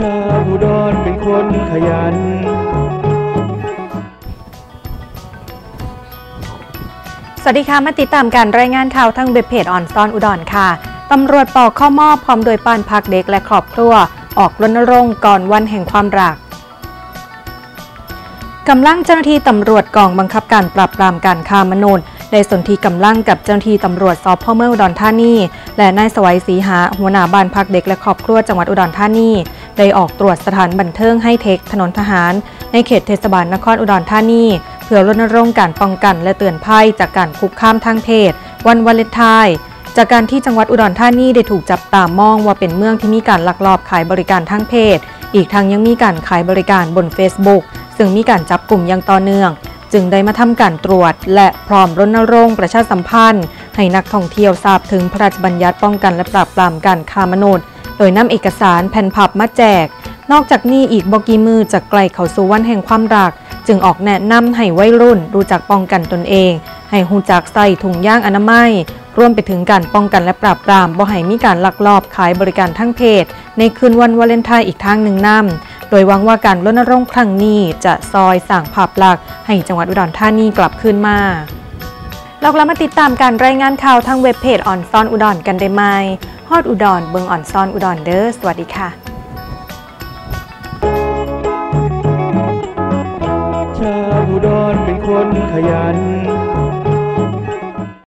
คนขยัน สวัสดีค่ะ มาติดตามการรายงานข่าวทางเว็บเพจออนซอนอุดรค่ะ ตำรวจปอกข้อมอบพร้อมโดยปานพักเด็กและครอบครัว ออกรณรงค์ก่อนวันแห่งความรักกำลังเจ้าหน้าที่ตำรวจกองบังคับการปราบปรามการค้ามนุษย์ได้สนธิกำลังกับเจ้าหน้าที่ตำรวจสพเมืองอุดรธานี และนายสวัยศรีหาหัวหน้าบ้านพักเด็กและครอบครัวจังหวัดอุดรธานี ได้ออกตรวจสถานบันเทิงให้เทคถนนทหาร ในเขตเทศบาลนครอุดรธานี เพื่อรณรงค์การป้องกันและเตือนภัยจากการคุกคามทางเพศ วันวาเลนไทน์จากการที่จังหวัดอุดรธานีได้ถูกจับตามองว่าเป็นเมืองที่มีการลักลอบขายบริการทางเพศ อีกทั้งยังมีการขายบริการบน Facebook ซึ่งมีการจับกลุ่มอย่างต่อเนื่อง จึงได้มาทำการตรวจ และพร้อมรณรงค์ประชาสัมพันธ์ ให้นักท่องเที่ยวทราบถึงพระราชบัญญัติป้องกันและปราบปรามการค้ามนุษย์ โดยนำเอกสารแผ่นพับมาแจก นอกจากนี้อีกบกีมือจะไกลเขาสู่วันแห่งความรัก จึงออกแนะนำให้วัยรุ่นรู้จักป้องกันตนเอง ให้หูจักใส่ถุงย่างอนามัยรวมไปถึงการป้องกันและปราบปรามบ่ให้มีการลักลอบขายบริการทางเพศ ในคืนวันวาเลนไทน์อีกทางหนึ่งนำโดยหวังว่าการรณรงค์ครั้งนี้จะซอยสร้างภาพลักษณ์ให้จังหวัดอุดรธานีกลับคืนมา เรากลับมาติดตามการรายงานข่าวทางเว็บเพจออนซอนอุดรกันได้ไหมฮอดอุดรเบิงออนซอนอุดรเด้อสวัสดีค่ะชาวอุดรเป็นคนขยัน